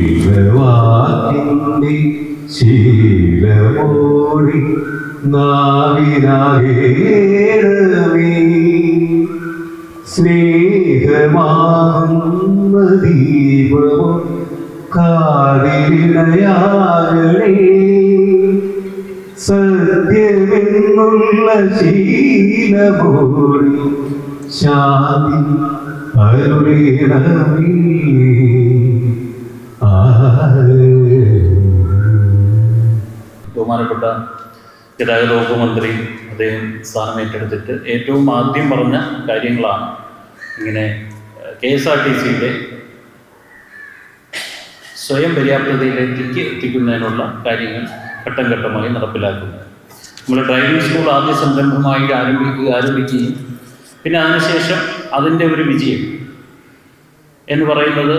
ജീവവാക്കിന്റെ ശീലമോടി നാവിനാകേണമേ സ്നേഹമാകുന്ന ദീപമോ സത്യമെന്നുള്ള ശീലമോടി ശാന്തി അരുളേണമേ. ബഹുമാനപ്പെട്ട ഗതാഗത വകുപ്പ് മന്ത്രി അദ്ദേഹം സ്ഥാനം ഏറ്റെടുത്തിട്ട് ഏറ്റവും ആദ്യം പറഞ്ഞ കാര്യങ്ങളാണ് ഇങ്ങനെ കെ എസ് ആർ ടി സിയുടെ സ്വയം പര്യാപ്തതയിലേക്ക് എത്തിക്കുന്നതിനുള്ള കാര്യങ്ങൾ ഘട്ടം ഘട്ടമായി നടപ്പിലാക്കുന്നത് നമ്മൾ ഡ്രൈവിംഗ് സ്കൂൾ ആദ്യ സംരംഭമായി ആരംഭിക്കുക ആരംഭിക്കുകയും പിന്നെ അതിനുശേഷം അതിന്റെ ഒരു വിജയം എന്ന് പറയുന്നത്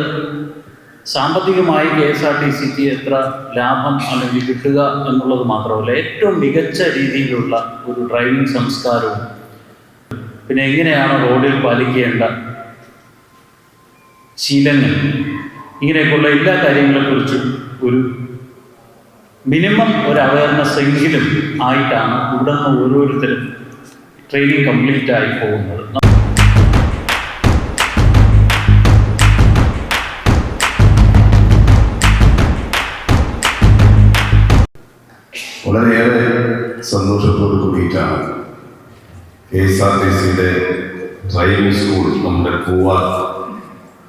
സാമ്പത്തികമായി കെ എസ് ആർ ടി സിക്ക് എത്ര ലാഭം അല്ലെങ്കിൽ കിട്ടുക എന്നുള്ളത് മാത്രമല്ല ഏറ്റവും മികച്ച രീതിയിലുള്ള ഒരു ഡ്രൈവിംഗ് സംസ്കാരവും. പിന്നെ എങ്ങനെയാണ് റോഡിൽ പാലിക്കേണ്ട ശീലങ്ങൾ? ഇങ്ങനെയൊക്കെയുള്ള എല്ലാ കാര്യങ്ങളെക്കുറിച്ചും ഒരു മിനിമം ഒരു അവയർനെസ് എങ്കിലും ആയിട്ടാണ് ഇവിടെ നിന്ന് ഓരോരുത്തരും ട്രെയിനിങ് കംപ്ലീറ്റ് ആയി പോകുന്നത്. വളരെയേറെ സന്തോഷത്തോട് കൂടിയിട്ടാണ് കെ എസ് ആർ ടി സിയുടെ ഡ്രൈവിംഗ് സ്കൂൾ നമ്മുടെ പൂവ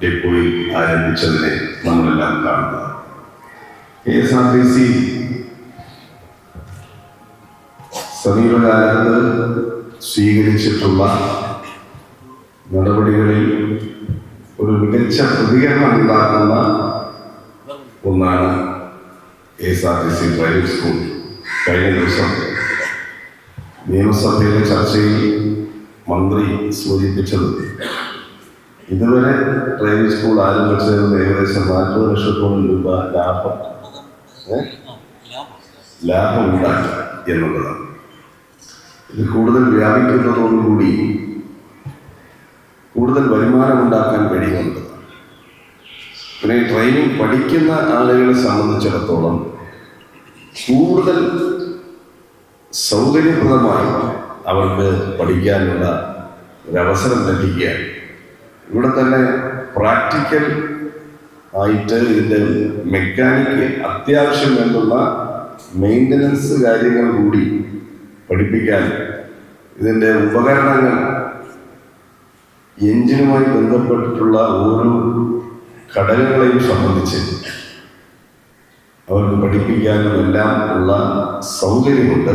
ഡെപ്പോയിൽ ആരംഭിച്ചതിനെ നമ്മളെല്ലാം കാണുന്നത്. K S R T C സമീപകാലത്ത് സ്വീകരിച്ചിട്ടുള്ള നടപടികളിൽ ഒരു മികച്ച പ്രതികരണം ഉണ്ടാക്കുന്ന ഒന്നാണ് S R T C driving school കഴിഞ്ഞ ദിവസം നിയമസഭയിലെ ചർച്ചയിൽ മന്ത്രി സൂചിപ്പിച്ചത് ഇതുവരെ ഡ്രൈവിംഗ് സ്കൂൾ ആരംഭിച്ചതിൽ നിന്ന് ഏകദേശം നാൽപ്പത് ലക്ഷത്തോളം രൂപ ലാഭം? ലാഭം ഉണ്ടാക്കി എന്നുള്ളതാണ് ഇത് കൂടുതൽ വ്യാപിക്കുന്നതോടുകൂടി കൂടുതൽ വരുമാനം ഉണ്ടാക്കാൻ കഴിയുന്നുണ്ട് പിന്നെ ട്രെയിനിങ് പഠിക്കുന്ന ആളുകളെ സംബന്ധിച്ചിടത്തോളം കൂടുതൽ സൗകര്യപ്രദമായി അവർക്ക് പഠിക്കാനുള്ള ഒരവസരം ലഭിക്കുക ഇവിടെ തന്നെ പ്രാക്ടിക്കൽ ആയിട്ട് ഇതിന്റെ മെക്കാനിക്ക് അത്യാവശ്യം വേണ്ടുന്ന മെയിന്റനൻസ് കാര്യങ്ങൾ കൂടി പഠിപ്പിക്കാൻ ഇതിന്റെ ഉപകരണങ്ങൾ എഞ്ചിനുമായി ബന്ധപ്പെട്ടിട്ടുള്ള ഓരോ ഘടകങ്ങളെയും സംബന്ധിച്ച് അവർക്ക് പഠിപ്പിക്കാനും എല്ലാം ഉള്ള സൗകര്യമുണ്ട്.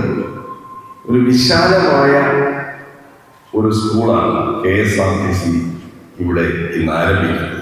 ഒരു വിശാലമായ ഒരു സ്കൂളാണ് K S R T C ഇവിടെ ഇന്ന് ആരംഭിക്കുന്നത്.